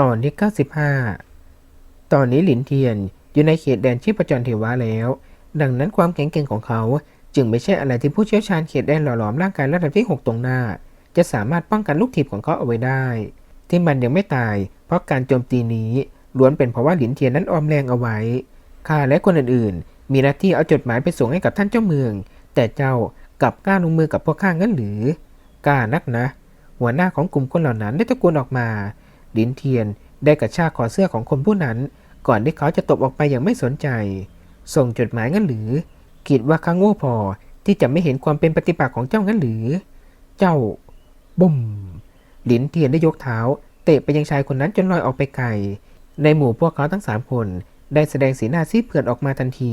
ตอนที่ 95 ตอนนี้หลินเทียนอยู่ในเขตแดนชีพจรเทวะแล้ว ดังนั้นความแข็งแกร่งของเขาจึงไม่ใช่อะไรที่ผู้เชี่ยวชาญเขตแดนหล่อหลอมร่างกายระดับที่ 6 ตรงหน้า จะสามารถป้องกันลูกถีบของเขาเอาไว้ได้ ที่มันยังไม่ตาย เพราะการโจมตีนี้ล้วนเป็นเพราะว่าหลินเทียนนั้นออมแรงเอาไว้ข้าและคนอื่นๆ มีหน้าที่เอาจดหมายไปส่งให้กับท่านเจ้าเมือง แต่เจ้ากลับกล้าลงมือกับพวกข้างั้นหรือกล้านักนะ หัวหน้าของกลุ่มคนเหล่านั้นได้ตะโกนออกมา ลินเทียนได้กระชากคอเสื้อของคนผู้นั้น ก่อนที่เขาจะตบออกไปอย่างไม่สนใจ ส่งจดหมายงั้นหรือ คิดว่าข้าโง่พอที่จะไม่เห็นความเป็นปฏิปักษ์ของเจ้างั้นหรือ เจ้าบุ้มหลินเทียนได้ยกเท้า เตะไปยังชายคนนั้นจนลอยออกไปไกล ในหมู่พวกเขาทั้งสามคน ได้แสดงสีหน้าซีดเผือดออกมาทันที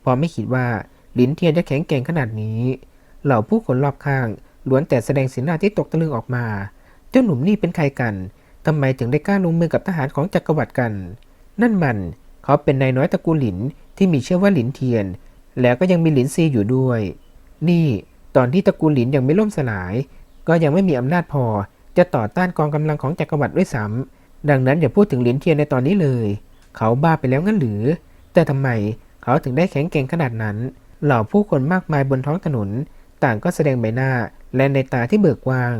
เพราะไม่คิดว่าหลินเทียนจะแข็งแกร่งขนาดนี้ เหล่าผู้คนรอบข้างล้วนแต่แสดงสีหน้าที่ตกตะลึงออกมา เจ้าหนุ่มนี่เป็นใครกัน ทำไมถึงได้กล้าลงมือกับทหารของจักรวรรดิกัน นั่นมันเขาเป็นนายน้อยตระกูลหลินที่มีชื่อว่าหลินเทียน แล้วก็ยังมีหลินซีอยู่ด้วย นี่ตอนที่ตระกูลหลินยังไม่ล่มสลาย ก็ยังไม่มีอำนาจพอ จะต่อต้านกองกำลังของจักรวรรดิด้วยซ้ำดังนั้นอย่าพูดถึงหลินเทียนในตอนนี้เลย เขาบ้าไปแล้วงั้นหรือ แต่ทำไมเขาถึงได้แข็งแกร่งขนาดนั้น เหล่าผู้คนมากมายบนท้องถนน ต่างก็แสดงใบหน้าและในตาที่เบิกกว้าง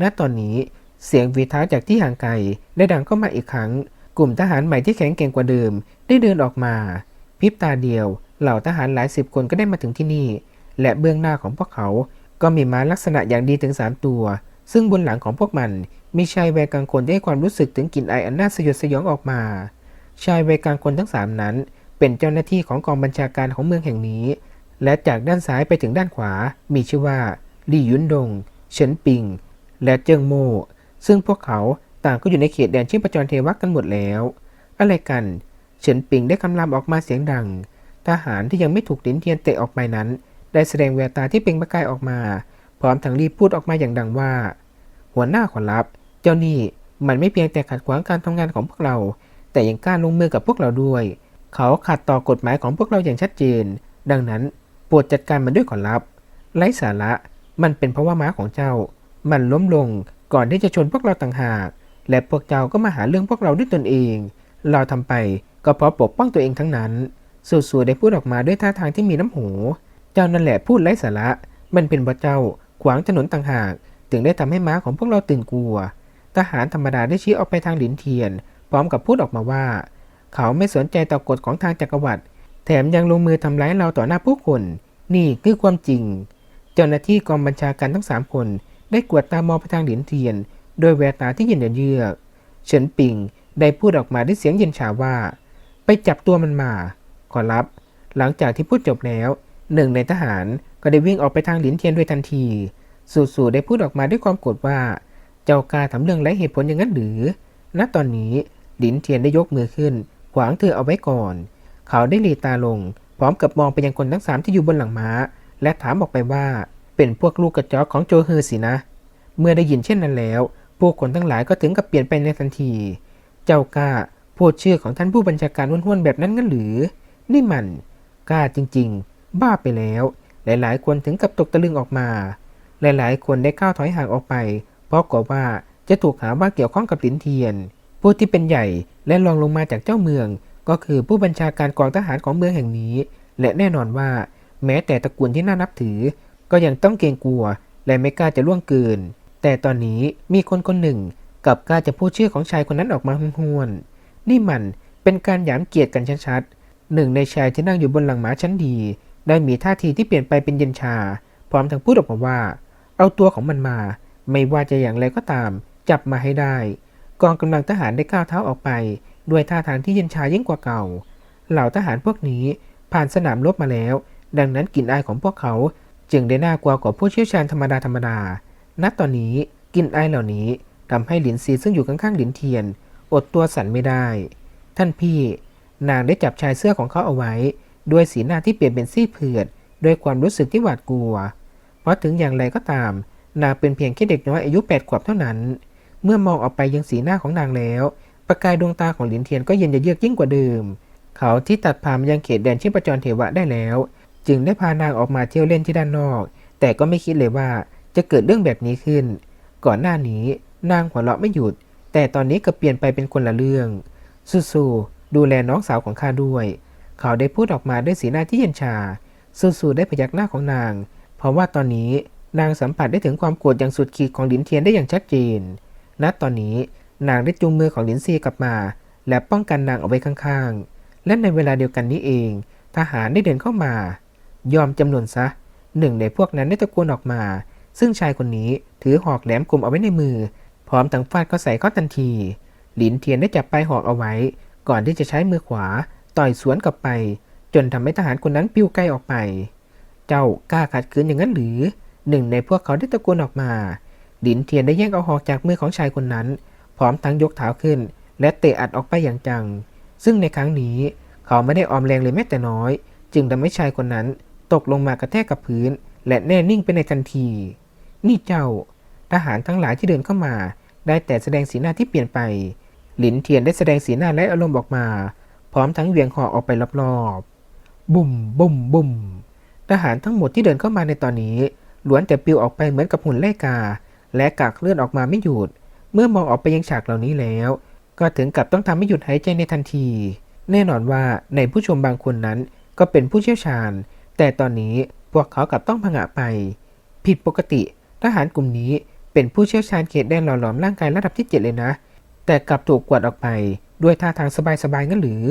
ณ ตอนนี้ เสียงวีท้าจากที่ห่างไกลได้ดังเข้ามาอีกครั้ง กลุ่มทหารใหม่ที่แข็งแกร่งกว่าเดิม ได้เดินออกมาพริบตาเดียว เหล่าทหารหลายสิบคนก็ได้มาถึงที่นี่ และเบื้องหน้าของพวกเขา ก็มีม้าลักษณะอย่างดีถึง3ตัว ซึ่งบนหลังของพวกมันมีชายวัยกลางคนที่ให้ความรู้สึกถึงกลิ่นไออันน่าสยดสยองออกมา ชายวัยกลางคนทั้งสามนั้น เป็นเจ้าหน้าที่ของกองบัญชาการของเมืองแห่งนี้ และจากด้านซ้ายไปถึงด้านขวา มีชื่อว่าลี่ยุนดง เฉินปิง และเจิงโม ซึ่งพวกเขาต่างก็อยู่ในเขตแดนชิปจรเทวะกันหมดแล้ว อะไรกัน เฉินปิงได้คำรามออกมาเสียงดัง ทหารที่ยังไม่ถูกลิ้นเทียนเตะออกไปนั้น ได้แสดงแววตาที่เปล่งประกายออกมา พร้อมทั้งรีบพูดออกมาอย่างดังว่า หัวหน้าขอรับ เจ้านี่มันไม่เพียงแต่ขัดขวางการทำงานของพวกเรา แต่ยังกล้าลงมือกับพวกเราด้วย เขาขัดต่อกฎหมายของพวกเราอย่างชัดเจน ดังนั้นโปรดจัดการมันด้วยขอรับ ไร้สาระ มันเป็นเพราะว่าม้าของเจ้า มันล้มลง ก่อนที่จะชนพวกเราต่างหาก และพวกเจ้าก็มาหาเรื่องพวกเราด้วยตนเอง เราทำไปก็เพราะปกป้องตัวเองทั้งนั้นสู่ๆได้พูดออกมาด้วยท่าทางที่มีน้ำหู เจ้านั่นแหละพูดไร้สาระ มันเป็นเพระเจ้าขวางถนนต่างหาก ถึงได้ทำให้ม้าของพวกเราตื่นกลัว ทหารธรรมดาได้ชี้ออกไปทางหลินเทียน พร้อมกับพูดออกมาว่า เขาไม่สนใจต่อกฎของทางจักรวรรดิ แถมยังลงมือทำร้ายเราต่อหน้าผู้คน นี่คือความจริง เจ้าหน้าที่กองบัญชาการทั้งสามคน ได้กวดตามองไปทางหลินเทียน โดยแววตาที่เย็นเยือกเฉินปิงได้พูดออกมาด้วยเสียงเย็นชาว่า ไปจับตัวมันมา ขอรับ หลังจากที่พูดจบแล้วหนึ่งในทหารก็ได้วิ่งออกไปทางหลินเทียนด้วยทันที สู่ๆได้พูดออกมาด้วยความโกรธว่า เจ้ากาทำเรื่องไร้เหตุผลอย่างนั้นหรือ ณ ตอนนี้หลินเทียนได้ยกมือขึ้น ขวางเธอเอาไว้ก่อน เขาได้หลีตาลง พร้อมกับมองไปยังคนทั้งสามที่อยู่บนหลังม้า และถามออกไปว่า เป็นพวกลูกกระจอกของโจเฮอสินะ เมื่อได้ยินเช่นนั้นแล้วผู้คนทั้งหลายก็ถึงกับเปลี่ยนไปในทันที เจ้ากล้าพูดชื่อของท่านผู้บัญชาการห้วนๆแบบนั้นงั้นหรือ นี่มันกล้าจริง ๆ บ้าไปแล้ว หลายๆ คนถึงกับตกตะลึงออกมา หลายๆ คนได้ก้าวถอยห่างออกไป เพราะกลัวว่าจะถูกหาว่าเกี่ยวข้องกับหลินเทียน ผู้ที่เป็นใหญ่และรองลงมาจากเจ้าเมือง ก็คือผู้บัญชาการกองทหารของเมืองแห่งนี้ และแน่นอนว่า แม้แต่ตระกูลที่น่านับถือ ก็ยังต้องเกรงกลัวและไม่กล้าจะล่วงเกิน แต่ตอนนี้มีคนคนหนึ่งกับกล้าจะพูดชื่อของชายคนนั้นออกมาห้วนๆนี่มันเป็นการหยามเกียรติกันชัดๆหนึ่งในชายที่นั่งอยู่บนหลังม้าชั้นดี ได้มีท่าทีที่เปลี่ยนไปเป็นเย็นชา พร้อมทั้งพูดออกมาว่า เอาตัวของมันมา ไม่ว่าจะอย่างไรก็ตาม จับมาให้ได้ กองกำลังทหารได้ก้าวเท้าออกไป ด้วยท่าทางที่เย็นชายิ่งกว่าเก่า เหล่าทหารพวกนี้ผ่านสนามรบมาแล้ว ดังนั้นกลิ่นอายของพวกเขา จึงได้น่ากลัวกว่าผู้เชี่ยวชาญธรรมดาธรรมดา ณ ตอนนี้กลิ่นอเหล่านี้ทำให้หลินซีซึ่งอยู่ข้างๆหลินเทียน อดตัวสั่นไม่ได้ ท่านพี่ นางได้จับชายเสื้อของเขาเอาไว้ ด้วยสีหน้าที่เปลี่ยนเป็นซีเผือดด้วยความรู้สึกที่หวาดกลัว เพราะถึงอย่างไรก็ตาม นางเป็นเพียงแค่เด็กน้อยอายุแปดขวบเท่านั้น เมื่อมองออกไปยังสีหน้าของนางแล้ว ประกายดวงตาของหลินเทียนก็เย็นเยือกยิ่งกว่าเดิม เขาที่ตัดพามยังเขตแดนชิปจรเทวะได้แล้ว จึงได้พานางออกมาเที่ยวเล่นที่ด้านนอก แต่ก็ไม่คิดเลยว่าจะเกิดเรื่องแบบนี้ขึ้น ก่อนหน้านี้นางหัวเราะไม่หยุด แต่ตอนนี้ก็เปลี่ยนไปเป็นคนละเรื่องสู้ๆดูแลน้องสาวของข้าด้วย เขาได้พูดออกมาด้วยสีหน้าที่เย็นชาสู้ๆได้พยักหน้าของนาง เพราะว่าตอนนี้นางสัมผัสได้ถึงความโกรธอย่างสุดขีดของหลินเทียนได้อย่างชัดเจน ณ ตอนนี้นางได้จูงมือของหลินซีกลับมา และป้องกันนางเอาไว้ข้างๆ และในเวลาเดียวกันนี้เอง ทหารได้เดินเข้ามา ยอมจำนวนซะ หนึ่งในพวกนั้นได้ตะโกนออกมา ซึ่งชายคนนี้ถือหอกแหลมคมเอาไว้ในมือ พร้อมทั้งฟาดเข้าใส่เขาทันที หลินเทียนได้จับปลายหอกเอาไว้ ก่อนที่จะใช้มือขวา ต่อยสวนกลับไป จนทำให้ทหารคนนั้นปิ้วไกลออกไป เจ้ากล้าขัดขืนอย่างนั้นหรือ หนึ่งในพวกเขาได้ตะโกนออกมา หลินเทียนได้แย่งเอาหอกจากมือของชายคนนั้น พร้อมทั้งยกเท้าขึ้น และเตะอัดออกไปอย่างจัง ซึ่งในครั้งนี้เขาไม่ได้ออมแรงเลยแม้แต่น้อย จึงทำให้ชายคนนั้น ตกลงมากระแทกกับพื้น และแน่นิ่งไปในทันที นี่เจ้า ทหารทั้งหลายที่เดินเข้ามา ได้แต่แสดงสีหน้าที่เปลี่ยนไป หลินเทียนได้แสดงสีหน้าและอารมณ์ออกมา พร้อมทั้งเวียงหอออกไปรอบๆ บุ่มบุ่มบุ่มทหารทั้งหมดที่เดินเข้ามาในตอนนี้ล้วนแต่ปลิวออกไปเหมือนกับหุ่นไล่กา และกากเลื่อดออกมาไม่หยุด เมื่อมองออกไปยังฉากเหล่านี้แล้ว ก็ถึงกับต้องทำให้หยุดหายใจในทันที แน่นอนว่าในผู้ชมบางคนนั้นก็เป็นผู้เชี่ยวชาญ แต่ตอนนี้พวกเขากลับต้องผงะไป ผิดปกติทหารกลุ่มนี้เป็นผู้เชี่ยวชาญเขตแดนหล่อหลอมร่างกายระดับที่เจ็ดเลยนะ แต่กลับถูกกวดออกไป ด้วยท่าทางสบายๆงั้นหรือ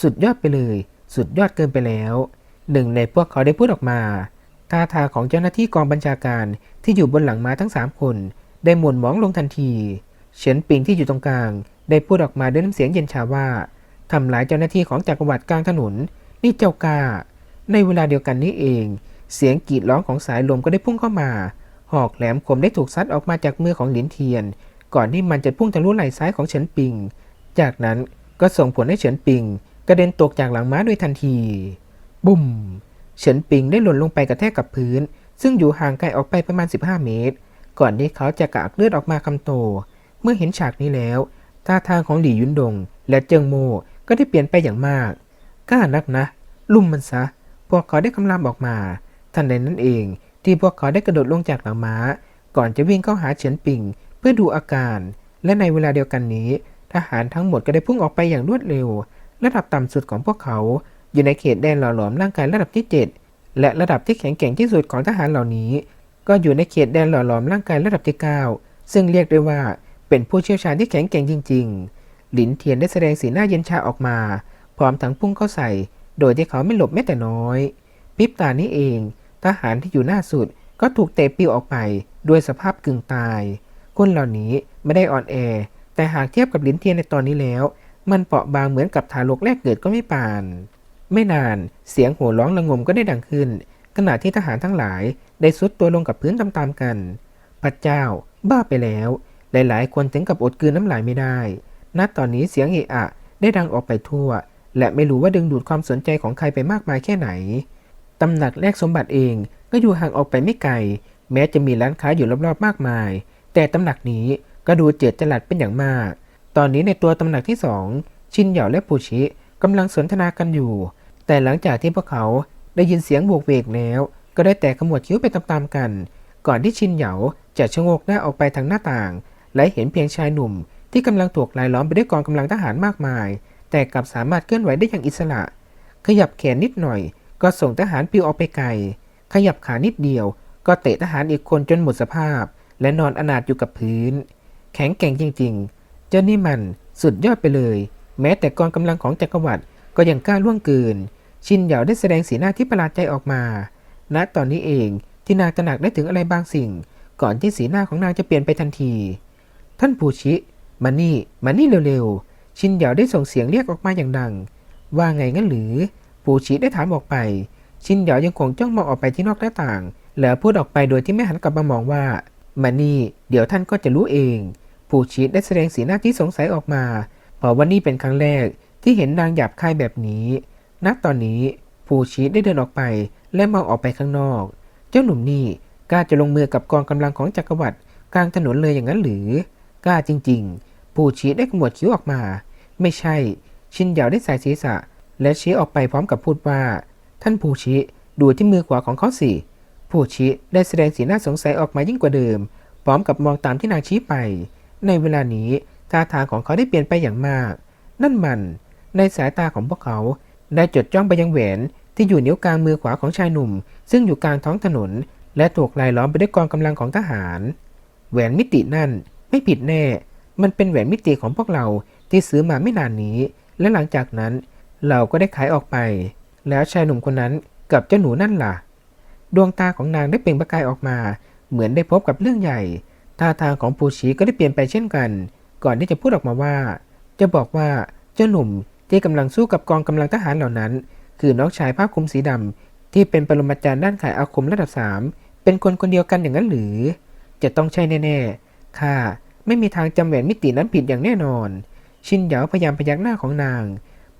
สุดยอดไปเลย สุดยอดเกินไปแล้ว หนึ่งในพวกเขาได้พูดออกมา ท่าทางของเจ้าหน้าที่กองบัญชาการที่อยู่บนหลังม้าทั้งสามคน ได้หมุนมองลงทันที เฉินปิงที่อยู่ตรงกลาง ได้พูดออกมาด้วยน้ำเสียงเย็นชาว่าทำลายเจ้าหน้าที่ของจักรวรรดิกลางถนนนี่เจ้ากล้า ในเวลาเดียวกันนี้เอง เสียงกรีดร้องของสายลมก็ได้พุ่งเข้ามา หอกแหลมคมได้ถูกซัดออกมาจากมือของหลินเทียน ก่อนที่มันจะพุ่งทะลุไหล่ซ้ายของเฉินปิง จากนั้นก็ส่งผลให้เฉินปิง กระเด็นตกจากหลังม้าด้วยทันที บุ้ม เฉินปิงได้หล่นลงไปกระแทกกับพื้น ซึ่งอยู่ห่างไกลออกไปประมาณ 15 เมตร ก่อนที่เขาจะกากเลือดออกมาคำโต เมื่อเห็นฉากนี้แล้ว ท่าทางของหลี่ยุนดง และเจิงโมก็ได้เปลี่ยนไปอย่างมาก กล้านักนะ ลุ่มมันซะ พวกเขาได้คำรามออกมา ทันใดนั้นเอง ที่พวกเขาได้กระโดดลงจากหลังม้า ก่อนจะวิ่งเข้าหาเฉินปิงเพื่อดูอาการ และในเวลาเดียวกันนี้ ทหารทั้งหมดก็ได้พุ่งออกไปอย่างรวดเร็ว ระดับต่ำสุดของพวกเขา อยู่ในเขตแดนหล่อหลอมร่างกายระดับที่ 7 และระดับที่แข็งแกร่งที่สุดของทหารเหล่านี้ ก็อยู่ในเขตแดนหล่อหลอมร่างกายระดับที่ 9 ซึ่งเรียกได้ว่าเป็นผู้เชี่ยวชาญที่แข็งแกร่งจริง ๆ หลินเทียนได้แสดงสีหน้าเย็นชาออกมา พร้อมทั้งพุ่งเข้าใส่ โดยที่เขาไม่หลบแม้แต่น้อยพริบตานี้เอง ทหารที่อยู่หน้าสุดก็ถูกเตะปิวออกไปด้วยสภาพกึ่งตาย คนเหล่านี้ไม่ได้อ่อนแอ แต่หากเทียบกับลินเทียนในตอนนี้แล้ว มันเปราะบางเหมือนกับทารกแรกเกิดก็ไม่ปาน ไม่นานเสียงโห่ร้องระงมก็ได้ดังขึ้น ขณะที่ทหารทั้งหลายได้ซุดตัวลงกับพื้นตามๆกัน พระเจ้า บ้าไปแล้ว หลายๆ คนถึงกับอดกลืนน้ำลายไม่ได้ ณ ตอนนี้เสียงเอะอะได้ดังออกไปทั่ว และไม่รู้ว่าดึงดูดความสนใจของใครไปมากมายแค่ไหน ตำหนักแลกสมบัติเองก็อยู่ห่างออกไปไม่ไกล แม้จะมีร้านค้าอยู่รอบๆมากมาย แต่ตำหนักนี้ก็ดูเจิดจรัสเป็นอย่างมาก ตอนนี้ในตัวตำหนักที่สองชินเหยาและปูชิกำลังสนทนากันอยู่ แต่หลังจากที่พวกเขาได้ยินเสียงโวกเวกแล้ว ก็ได้แต่ขมวดคิ้วไปตามๆกัน ก่อนที่ชินเหยาจะชะโงกหน้าออกไปทางหน้าต่าง และเห็นเพียงชายหนุ่มที่กำลังถูกลายล้อมไปด้วยกองกำลังทหารมากมาย แต่กลับสามารถเคลื่อนไหวได้อย่างอิสระ ขยับแขนนิดหน่อย ก็ส่งทหารปิวออกไปไกล ขยับขานิดเดียว ก็เตะทหารอีกคนจนหมดสภาพ และนอนอนาถอยู่กับพื้น แข็งแกร่งจริง ๆ เจ้านี่มันสุดยอดไปเลย แม้แต่กองกำลังของจักรวรรดิก็ยังกล้าล่วงเกิน ชินเหยาได้แสดงสีหน้าที่ประหลาดใจออกมา ณ ตอนนี้เองที่นางตระหนักได้ถึงอะไรบางสิ่ง ก่อนที่สีหน้าของนางจะเปลี่ยนไปทันที ท่านปูชิ มานี่ มานี่เร็วๆ ชินเหยาได้ส่งเสียงเรียกออกมาอย่างดัง ว่าไงงั้นหรือ ปูชิได้ถามออกไป ชินเหยายังคงจ้องมองออกไปที่นอกหน้าต่าง แล้วพูดออกไปโดยที่ไม่หันกลับมามองว่ามานี่ เดี๋ยวท่านก็จะรู้เอง ปูชิได้แสดงสีหน้าที่สงสัยออกมาเพราะว่านี่เป็นครั้งแรกที่เห็นนางหยาบคายแบบนี้ ณ ตอนนี้ปูชิได้เดินออกไป และมองออกไปข้างนอก เจ้าหนุ่มนี่กล้าจะลงมือกับกองกำลังของจักรวรรดิกลางถนนเลยอย่างนั้นหรือ กล้าจริง ๆ ปูชีได้ขมวดคิ้วออกมา ไม่ใช่ ชินเหยาได้สายศีรษะ และชี้ออกไปพร้อมกับพูดว่า ท่านปูชิดูที่มือขวาของเขาสิปูชิได้แสดงสีหน้าสงสัยออกมายิ่งกว่าเดิม พร้อมกับมองตามที่นางชี้ไป ในเวลานี้ท่าทางของเขาได้เปลี่ยนไปอย่างมาก นั่นมัน ในสายตาของพวกเขา ได้จดจ้องไปยังแหวนที่อยู่นิ้วกลางมือขวาของชายหนุ่ม ซึ่งอยู่กลางท้องถนน และถูกลายล้อมไปด้วยกองกำลังของทหาร แหวนมิตินั่นไม่ผิดแน่ มันเป็นแหวนมิติของพวกเรา ที่ซื้อมาไม่นานนี้ และหลังจากนั้นเราก็ได้ขายออกไป แล้วชายหนุ่มคนนั้นกับเจ้าหนูนั่นล่ะ ดวงตาของนางได้เปล่งประกายออกมา เหมือนได้พบกับเรื่องใหญ่ท่าทางของปูชีก็ได้เปลี่ยนไปเช่นกัน ก่อนที่จะพูดออกมาว่า จะบอกว่าเจ้าหนุ่มที่กำลังสู้กับกองกำลังทหารเหล่านั้น คือน้องชายผ้าคลุมสีดำที่เป็นปรมาจารย์ด้านขายอาคมระดับสามเป็นคนคนเดียวกันอย่างนั้นหรือ จะต้องใช่แน่ๆข้าไม่มีทางจำแหวนมิตินั้นผิดอย่างแน่นอน ชินเหยาพยายามพยักหน้าของนาง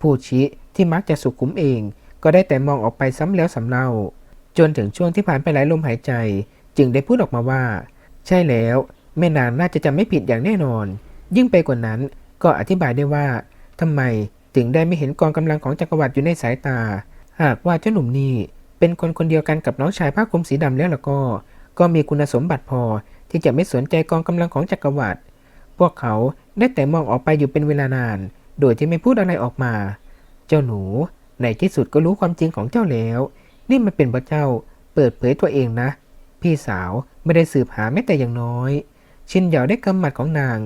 ผู้ชิที่มักจะสุขุมเอง ก็ได้แต่มองออกไปซ้ำแล้วซ้ำเล่า จนถึงช่วงที่ผ่านไปหลายลมหายใจ จึงได้พูดออกมาว่า ใช่แล้วแม่นางน่าจะจำไม่ผิดอย่างแน่นอน ยิ่งไปกว่านั้นก็อธิบายได้ว่าทำไมถึงได้ไม่เห็นกองกำลังของจักรวรรดิอยู่ในสายตา หากว่าเจ้าหนุ่มนี่เป็นคนคนเดียวกันกับน้องชายผ้าคลุมสีดำแล้วล่ะก็ ก็มีคุณสมบัติพอที่จะไม่สนใจกองกำลังของจักรวรรดิ พวกเขาได้แต่มองออกไปอยู่เป็นเวลานาน โดยที่ไม่พูดอะไรออกมา เจ้าหนู ในที่สุดก็รู้ความจริงของเจ้าแล้ว นี่มันเป็นพระเจ้า เปิดเผยตัวเองนะ พี่สาวไม่ได้สืบหาแม้แต่อย่างน้อย ชินเหยาได้กำหมัดของนาง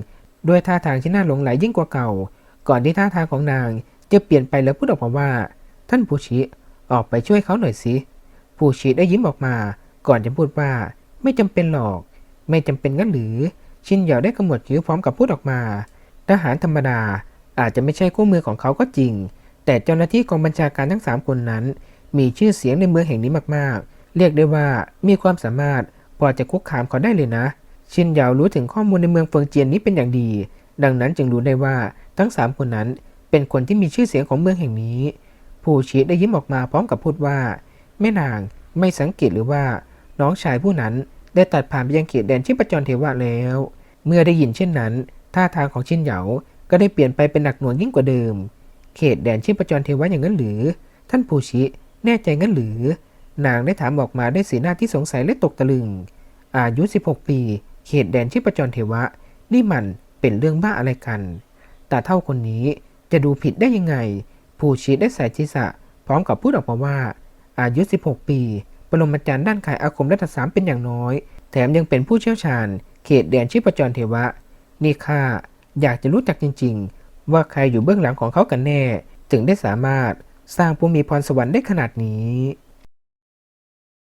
ด้วยท่าทางที่น่าหลงไหลยิ่งกว่าเก่า ก่อนที่ท่าทางของนางจะเปลี่ยนไปแล้วพูดออกมาว่า ท่านผู้ชิออกไปช่วยเขาหน่อยสิผู้ชิได้ยิ้มออกมา ก่อนจะพูดว่า ไม่จำเป็นหรอก ไม่จำเป็นงั้นหรือ ชินเหยาได้กำหนดคิ้วพร้อมกับพูดออกมา ทหารธรรมดาอาจจะไม่ใช่คู่มือของเขาก็จริง แต่เจ้าหน้าที่กองบัญชาการทั้งสามคนนั้น มีชื่อเสียงในเมืองแห่งนี้มากๆ เรียกได้ว่ามีความสามารถพอจะคุกคามเขาได้เลยนะ ชินเหยารู้ถึงข้อมูลในเมืองเฟิงเจียนนี้เป็นอย่างดี ดังนั้นจึงรู้ได้ว่าทั้งสามคนนั้นเป็นคนที่มีชื่อเสียงของเมืองแห่งนี้ ผู้ชีได้ยิ้มออกมาพร้อมกับพูดว่าแม่นางไม่สังเกตหรือว่าน้องชายผู้นั้น ได้ตัดผ่านไปยังเขตแดนชิปจรเทวะแล้ว เมื่อได้ยินเช่นนั้น ท่าทางของชินเหยาก็ได้เปลี่ยนไปเป็นหนักหน่วงยิ่งกว่าเดิม เขตแดนชิปจรเทวะอย่างนั้นหรือ ท่านผู้ชิ แน่ใจงั้นหรือ นางได้ถามออกมาด้วยสีหน้าที่สงสัยและตกตะลึง อายุ 16 ปี เขตแดนชิปจรเทวะ นี่มันเป็นเรื่องบ้าอะไรกัน แต่เท่าคนนี้จะดูผิดได้ยังไงผู้ชีได้ใส่ศีระพร้อมกับพูดออกมาว่า อายุ 16 ปี รมาจารย์ด้านขายอาคมระดับสามเป็นอย่างน้อย แถมยังเป็นผู้เชี่ยวชาญ เขตแดนชิปจรเทวะ นี่ข้าอยากจะรู้จักจริง ๆ ว่าใครอยู่เบื้องหลังของเขากันแน่ ถึงได้สามารถสร้างผู้มีพรสวรรค์ได้ขนาดนี้